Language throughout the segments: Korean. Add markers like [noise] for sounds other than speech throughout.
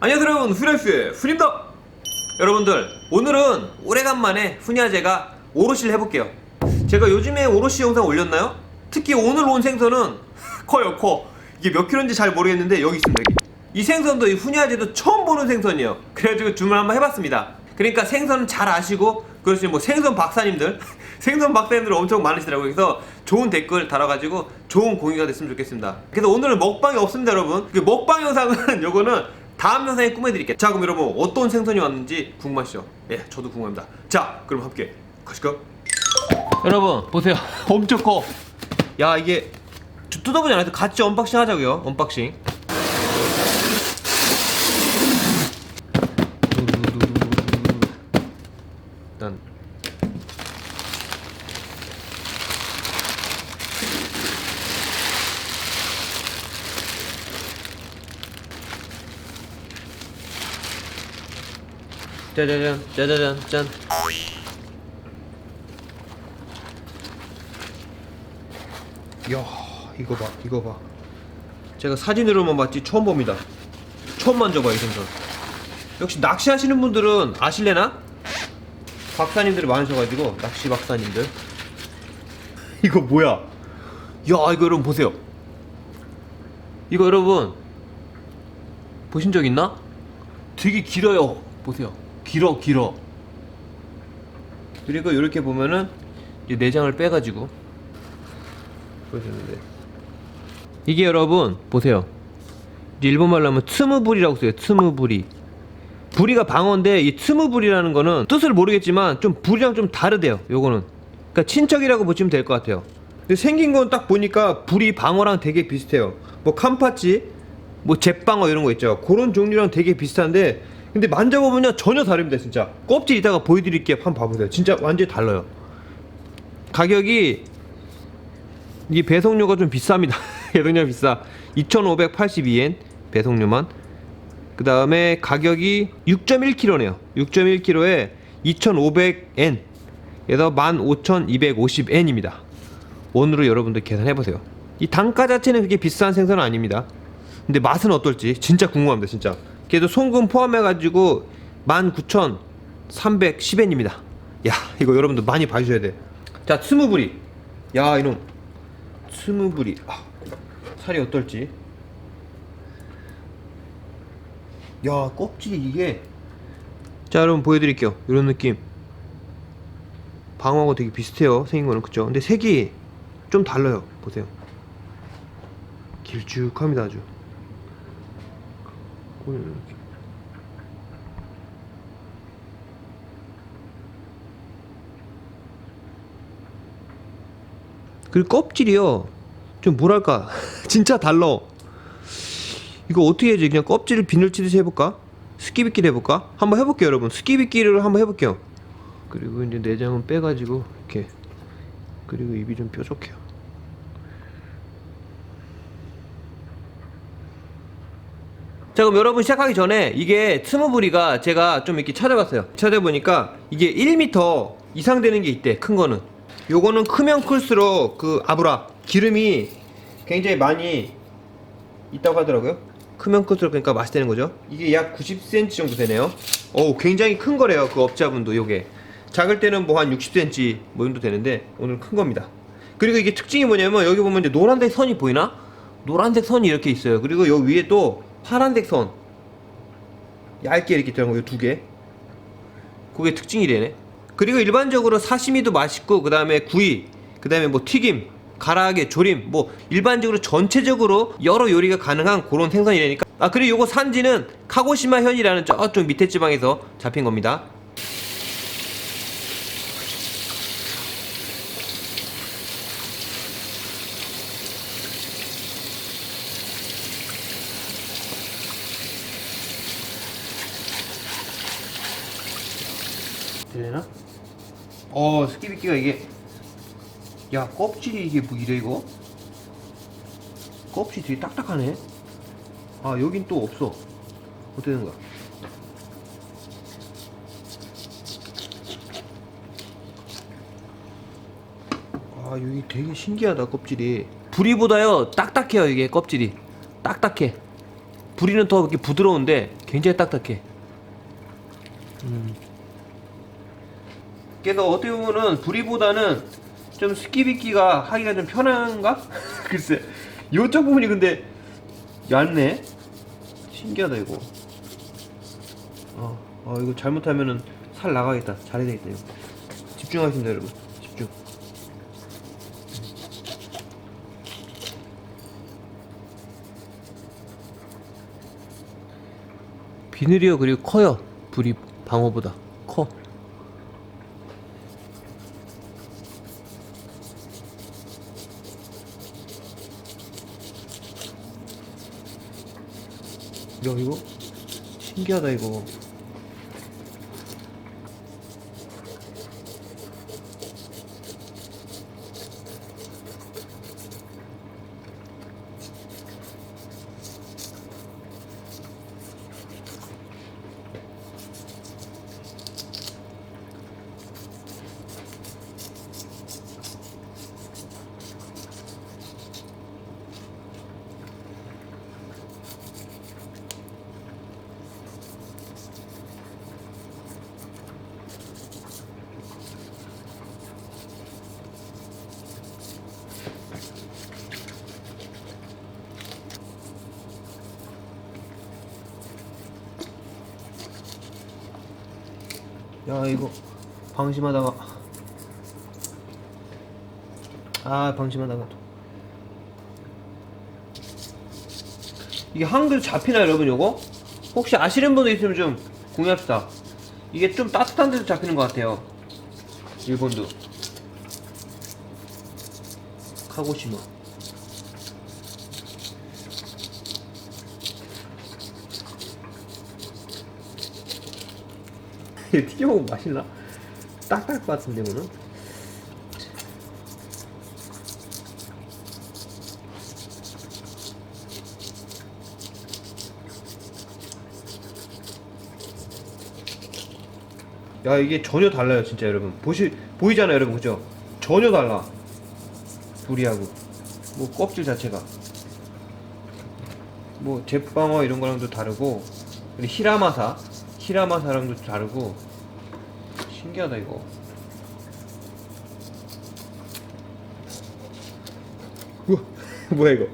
안녕하세요 여러분. 후레쉬의 훈입니다. 여러분들 오늘은 오래간만에 훈야제가 오롯이를 해볼게요. 제가 요즘에 오롯이 영상 올렸나요? 특히 오늘 온 생선은 [laughs] 커요 커. 이게 몇 킬로인지 잘 모르겠는데 여기 있습니다 여기. 이 생선도 이 훈야제도 처음 보는 생선이에요. 그래가지고 주문 한번 해봤습니다. 그러니까 생선은 잘 아시고 그렇지 뭐 생선 박사님들 [laughs] 생선 박사님들 엄청 많으시더라고요. 그래서 좋은 댓글 달아가지고 좋은 공유가 됐으면 좋겠습니다. 그래서 오늘은 먹방이 없습니다 여러분. 그 먹방 영상은 [laughs] 요거는 다음 영상에 꾸며드릴게요. 자 그럼 여러분 어떤 생선이 왔는지 궁금하시죠? 예 저도 궁금합니다. 자 그럼 함께 가실까요? 여러분 보세요. 엄청 커 야 이게 저 뜯어보지 않아도 같이 언박싱 하자고요 언박싱 짜자잔 짜자잔 짠. 이야 이거 봐 이거 봐. 제가 사진으로만 봤지 처음 봅니다. 처음 만져봐 이 생선. 역시 낚시하시는 분들은 아실래나? 박사님들이 많으셔가지고 낚시 박사님들. [laughs] 이거 뭐야? 야 이거 여러분 보세요. 이거 여러분 보신 적 있나? 되게 길어요. 보세요 길어 길어. 그리고 이렇게 보면은 이 내장을 빼가지고 보여주는데 이게 여러분 보세요. 일본말로 하면 트무부리라고 써요 트무부리. 부리가 방어인데 이 트무부리라는 거는 뜻을 모르겠지만 좀 부리랑 좀 다르대요 요거는. 그러니까 친척이라고 보시면 될 것 같아요. 근데 생긴 건 딱 보니까 부리 방어랑 되게 비슷해요. 뭐 캄파치 뭐 잿방어 이런 거 있죠. 그런 종류랑 되게 비슷한데 근데 만져보면요 전혀 다릅니다 진짜 껍질 이따가 보여드릴게요 한번 봐보세요 진짜 완전히 달라요 가격이 이 배송료가 좀 비쌉니다. [laughs] 배송료 비싸. 2,582엔 배송료만. 그 다음에 가격이 6.1kg네요. 6.1kg에 2,500엔. 그래서 15,250엔입니다. 원으로 여러분들 계산해 보세요. 이 단가 자체는 그렇게 비싼 생선은 아닙니다. 근데 맛은 어떨지 진짜 궁금합니다. 진짜. 그래도 송금 포함해 가지고 19,310엔입니다. 야 이거 여러분들 많이 봐주셔야 돼. 자 스무브리. 야 이놈. 스무브리. 아, 살이 어떨지. 야 껍질이 이게. 자 여러분 보여드릴게요. 이런 느낌. 방어하고 되게 비슷해요 생긴 거는. 그쵸? 근데 색이 좀 달라요. 보세요. 길쭉합니다 아주 꼬리는 이렇게. 그리고 껍질이요. 좀 뭐랄까. [laughs] 진짜 달라 이거 어떻게 해야지? 그냥 껍질을 비늘 치듯이 해볼까? 스키비끼리 해볼까? 한번 해볼게요 여러분. 스키비끼리를 한번 해볼게요. 그리고 이제 내장은 빼가지고 이렇게. 그리고 입이 좀 뾰족해요 자 그럼 여러분 시작하기 전에 이게 스무브리가 제가 좀 이렇게 찾아봤어요. 찾아보니까 이게 1m 이상 되는 게 있대 큰 거는. 요거는 크면 클수록 그 아브라 기름이 굉장히 많이 있다고 하더라고요. 크면 클수록 그러니까 맛있다는 거죠. 이게 약 90cm 정도 되네요. 오 굉장히 큰 거래요 그 업자분도 요게. 작을 때는 뭐 한 60cm 뭐 정도 되는데 오늘 큰 겁니다. 그리고 이게 특징이 뭐냐면 여기 보면 이제 노란색 선이 보이나? 노란색 선이 이렇게 있어요. 그리고 요 위에 또 파란색 선. 얇게 이렇게 들어간 거 두개. 그게 특징이래네. 그리고 일반적으로 사시미도 맛있고 그 다음에 구이 그 다음에 뭐 튀김 가라아게 조림 뭐 일반적으로 전체적으로 여러 요리가 가능한 그런 생선이라니까. 아 그리고 요거 산지는 카고시마 현이라는 저쪽 밑에 지방에서 잡힌 겁니다 되나? 어 스키비끼가 이게 야 껍질이 이게 뭐 이래 이거? 껍질이 되게 딱딱하네 아 여긴 또 없어 어떻게 된 거야? 아 여기 되게 신기하다 껍질이 부리보다요 딱딱해요 이게 껍질이 딱딱해 부리는 더 이렇게 부드러운데 굉장히 딱딱해. 음. 그래서 어떻게 보면은 부리보다는 좀 스키비끼가 하기가 좀 편한가? [laughs] 글쎄. 이쪽 부분이 근데 얇네. 신기하다 이거. 어, 어 이거 잘못하면은 살 나가겠다. 잘해야 되겠다 이거. 집중하겠습니다 여러분. 집중. 비늘이요 그리고 커요. 불이 방어보다 커야 이거? 신기하다 이거 야 이거 방심하다가. 아 방심하다가 또. 이게 한글 잡히나 여러분 요거? 혹시 아시는 분도 있으면 좀 공유합시다. 이게 좀 따뜻한 데서 잡히는 것 같아요. 일본도. 카고시마 튀겨먹으면 맛있나? 딱딱할 것 같은데 이거는? 야 이게 전혀 달라요 진짜 여러분. 보시 보이잖아요 여러분 그죠? 전혀 달라. 불이하고. 뭐 껍질 자체가. 뭐 제빵어 이런 거랑도 다르고 그리고 히라마사 히라마사랑도 다르고 신기하다 이거. 우와 [laughs] 뭐야 이거?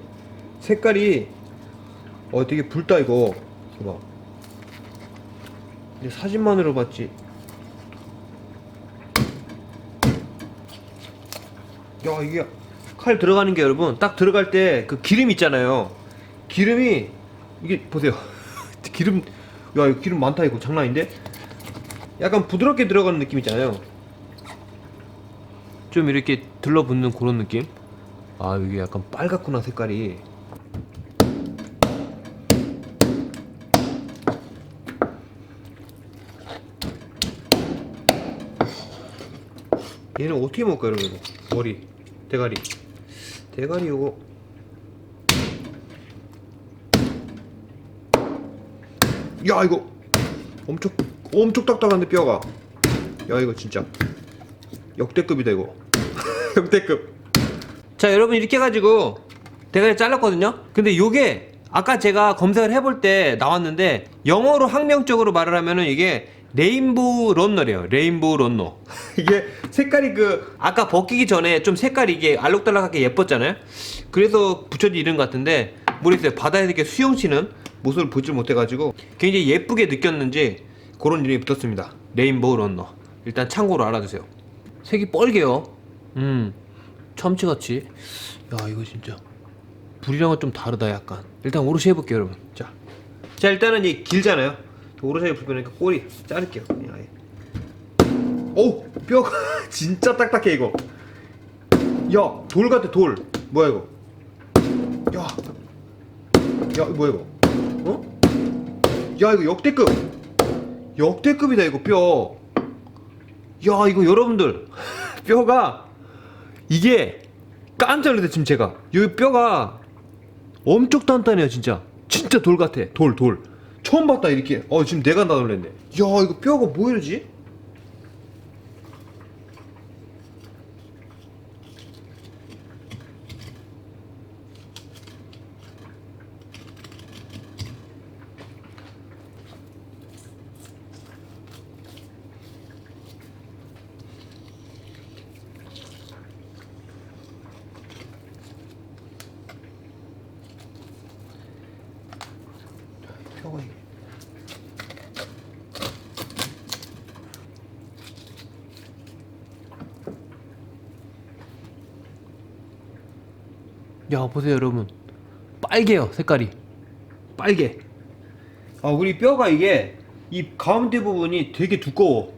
색깔이 어 되게 붉다 이거. 봐봐. 근데 사진만으로 봤지. 야 이게 칼 들어가는 게 여러분 딱 들어갈 때 그 기름 있잖아요. 기름이 이게 보세요. [laughs] 기름 야 이거 기름 많다 이거 장난 아닌데? 약간 부드럽게 들어가는 느낌 있잖아요. 좀 이렇게 들러붙는 그런 느낌? 아 이게 약간 빨갛구나 색깔이. 얘는 어떻게 먹을까 여러분? 머리. 대가리. 대가리 요거 야 이거 엄청 엄청 딱딱한데 뼈가. 야 이거 진짜. 역대급이다 이거. [laughs] 역대급. 자 여러분 이렇게 해가지고 대가리 잘랐거든요? 근데 요게 아까 제가 검색을 해볼 때 나왔는데 영어로 학명적으로 말을 하면은 이게 레인보우 런너래요. 레인보우 런너. [laughs] 이게 색깔이 그 아까 벗기기 전에 좀 색깔이 이게 알록달록하게 예뻤잖아요? 그래서 붙여진 이름 같은데 모르겠어요. 바다에서 이렇게 수영치는 모습을 보질 못해가지고 굉장히 예쁘게 느꼈는지 그런 이름이 붙었습니다. 레인보우 런너. 일단 참고로 알아두세요. 색이 뻘개요. 음 참치같이. 야 이거 진짜. 불이랑은 좀 다르다 약간. 일단 오롯이 해볼게요 여러분. 자, 자 일단은 이 길잖아요. 오롯이 불편하니까 꼬리 자를게요 그냥 아예. 오! 뼈가 [laughs] 진짜 딱딱해 이거. 야 돌 같아 돌. 뭐야 이거? 야야 이거 뭐야 이거? 어? 야 이거 역대급. 역대급이다 이거 뼈. 야 이거 여러분들. [laughs] 뼈가 이게 깜짝 놀랐어요 지금 제가. 여기 뼈가 엄청 단단해요 진짜. 진짜 돌 같아. 돌 돌. 처음 봤다 이렇게. 어 지금 내가 나 놀랐네. 야 이거 뼈가 뭐 이러지 야 보세요 여러분. 빨개요 색깔이. 빨개. 아 우리 뼈가 이게 이 가운데 부분이 되게 두꺼워.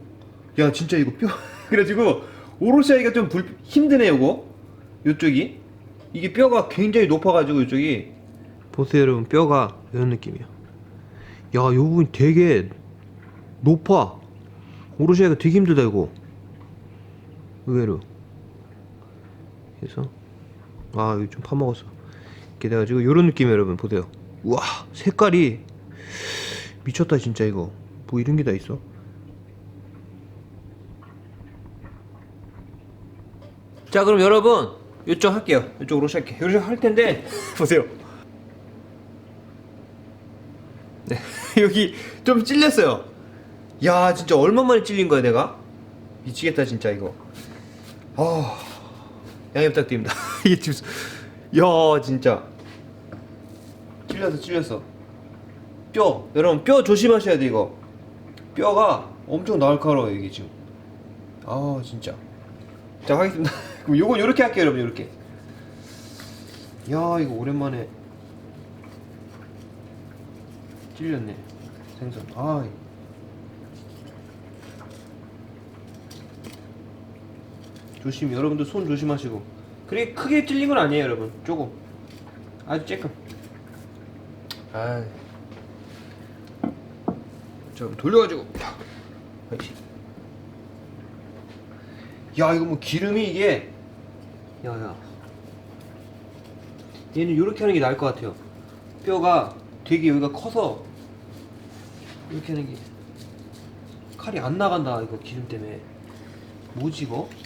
야 진짜 이거 뼈. [laughs] 그래가지고 오롯이 하기가 좀 불, 힘드네 요거. 요쪽이. 이게 뼈가 굉장히 높아가지고 이쪽이. 보세요 여러분. 뼈가 이런 느낌이야. 야요 부분이 되게 높아. 오롯이 하기가 되게 힘들다 이거. 의외로. 그래서 아 여기 좀 파먹었어 이렇게 돼가지고 요런 느낌 여러분. 보세요. 우와 색깔이 미쳤다 진짜 이거. 뭐 이런 게 다 있어? 자 그럼 여러분 이쪽 할게요. 이쪽 으로 시작해 이쪽 할 텐데 [laughs] 보세요. 네 [laughs] 여기 좀 찔렸어요. 야 진짜 얼마만에 찔린 거야 내가? 미치겠다 진짜 이거. 아 양해 부탁드립니다. [laughs] 이게 지금 야 진짜. 찔렸어 찔렸어 뼈. 여러분 뼈 조심하셔야 돼 이거. 뼈가 엄청 날카로워 이게 지금. 아 진짜. 자 하겠습니다. [laughs] 그럼 요건 요렇게 할게요 여러분 요렇게. 야 이거 오랜만에. 찔렸네. 생선. 아 조심 여러분들 손 조심하시고. 그래 크게 찔린 건 아니에요 여러분. 조금. 아주 쬐끔. 아 자, 돌려가지고. 그렇지 야 이거 뭐 기름이 이게. 야야. 얘는 이렇게 하는 게 나을 것 같아요. 뼈가 되게 여기가 커서 이렇게 하는 게 칼이 안 나간다 이거 기름 때문에. 뭐지 이거? 아.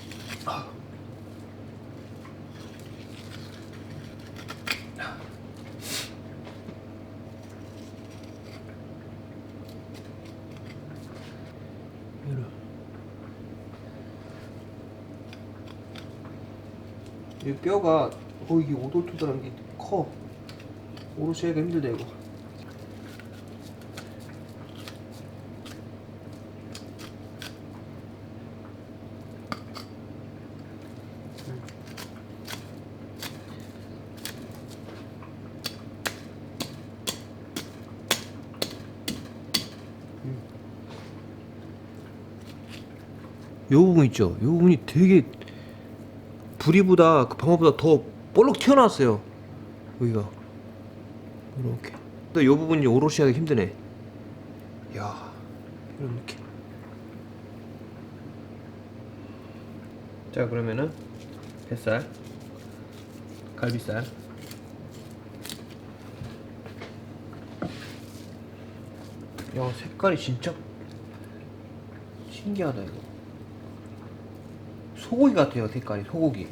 이리. 이 뼈가 어 이게 오돌토돌한 게 커. 오롯이 하기가 힘들다 이거. 요 부분 있죠? 요 부분이 되게 부리보다 그 방어보다 더 볼록 튀어나왔어요. 여기가 이렇게. 또요 부분이 오롯이 하기 힘드네. 야 이런 느낌. 자 그러면은 뱃살, 갈비살. 야 색깔이 진짜 신기하다 이거. 소고기 같아요 색깔이 소고기.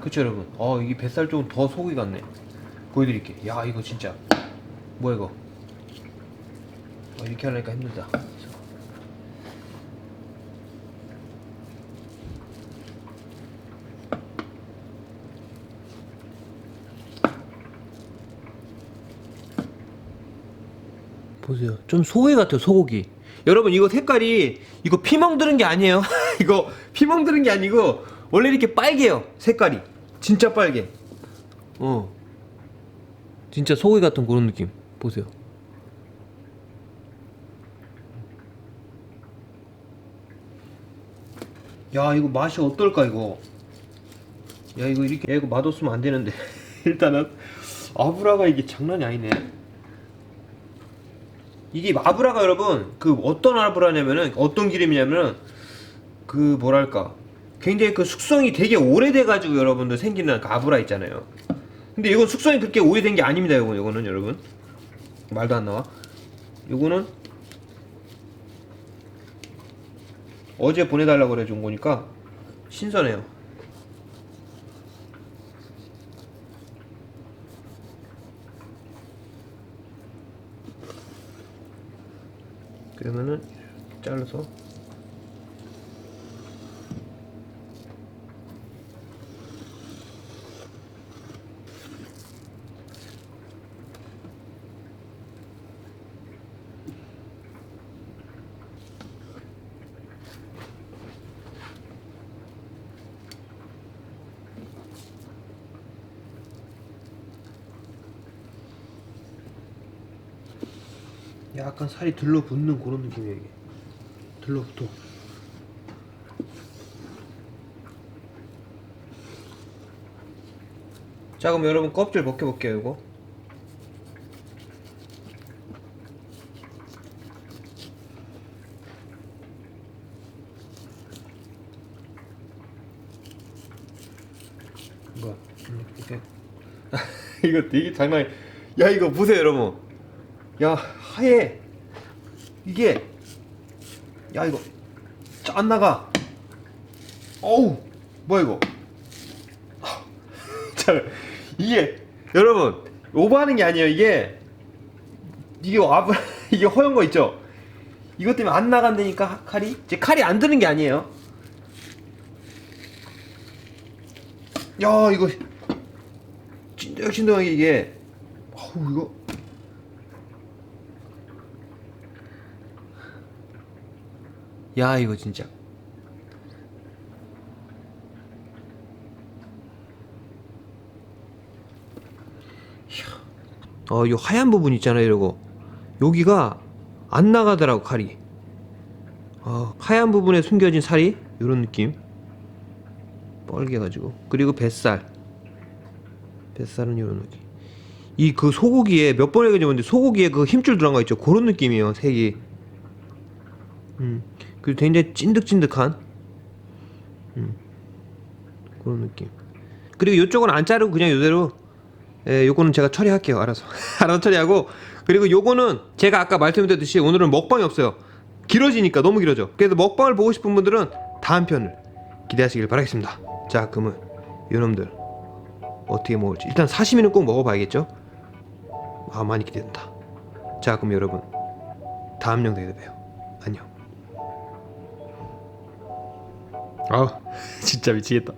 그쵸 여러분? 어 이게 뱃살 쪽은 더 소고기 같네. 보여드릴게 야 이거 진짜. 뭐야 이거? 어, 이렇게 하려니까 힘들다. 보세요. 좀 소고기 같아요, 소고기. 여러분, 이거 색깔이, 이거 피멍 드는 게 아니에요. [laughs] 이거 피멍 드는 게 아니고, 원래 이렇게 빨개요, 색깔이. 진짜 빨개. 어. 진짜 소고기 같은 그런 느낌. 보세요. 야, 이거 맛이 어떨까, 이거. 야, 이거 이렇게, 야, 이거 맛없으면 안 되는데. [laughs] 일단은, 아브라가 이게 장난이 아니네. 이게 아브라가 여러분 그 어떤 아브라냐면은 어떤 기름이냐면은 그 뭐랄까 굉장히 그 숙성이 되게 오래돼 가지고 여러분들 생기는 그 아브라 있잖아요. 근데 이건 숙성이 그렇게 오래된 게 아닙니다. 이거 이거는 여러분 말도 안 나와. 이거는 어제 보내달라고 그래 준 거니까 신선해요. 그러면은 잘라서 약간 살이 들러붙는 그런 느낌이야 이게. 들러붙어. 자 그럼 여러분 껍질 벗겨볼게요 이거 이렇게. [laughs] 이거 되게 장난이 야 이거 보세요 여러분. 야 하얘 이게 야 이거. 짠 나가. 어우 뭐야 이거. [laughs] 자 이게 여러분 오버하는 게 아니에요 이게. 이게 아 [laughs] 이게 허연 거 있죠? 이것 때문에 안 나간다니까 칼이? 제 칼이 안 드는 게 아니에요. 야 이거. 찐득찐득하게 이게. 어우 이거 야 이거 진짜. 어, 이 하얀 부분 있잖아요, 이거. 여기가 안 나가더라고, 칼이. 어, 하얀 부분에 숨겨진 살이 이런 느낌. 뻘개가지고. 그리고 뱃살. 뱃살은 이런 느낌. 이 그 소고기에 몇 번에 그랬는데 소고기에 그 힘줄 들어간 거 있죠? 그런 느낌이에요, 색이. 음. 그리고 굉장히 찐득찐득한. 음. 그런 느낌. 그리고 이쪽은 안 자르고 그냥 이대로 예, 요거는 제가 처리할게요. 알아서. [laughs] 알아서 처리하고 그리고 요거는 제가 아까 말씀드렸듯이 오늘은 먹방이 없어요. 길어지니까 너무 길어져. 그래서 먹방을 보고 싶은 분들은 다음 편을 기대하시길 바라겠습니다. 자, 그러면 요놈들 어떻게 먹을지 일단 사시미는 꼭 먹어봐야겠죠? 아, 많이 기대된다. 자, 그럼 여러분 다음 영상에서 봬요. 안녕. 아, [laughs] 진짜 미치겠다.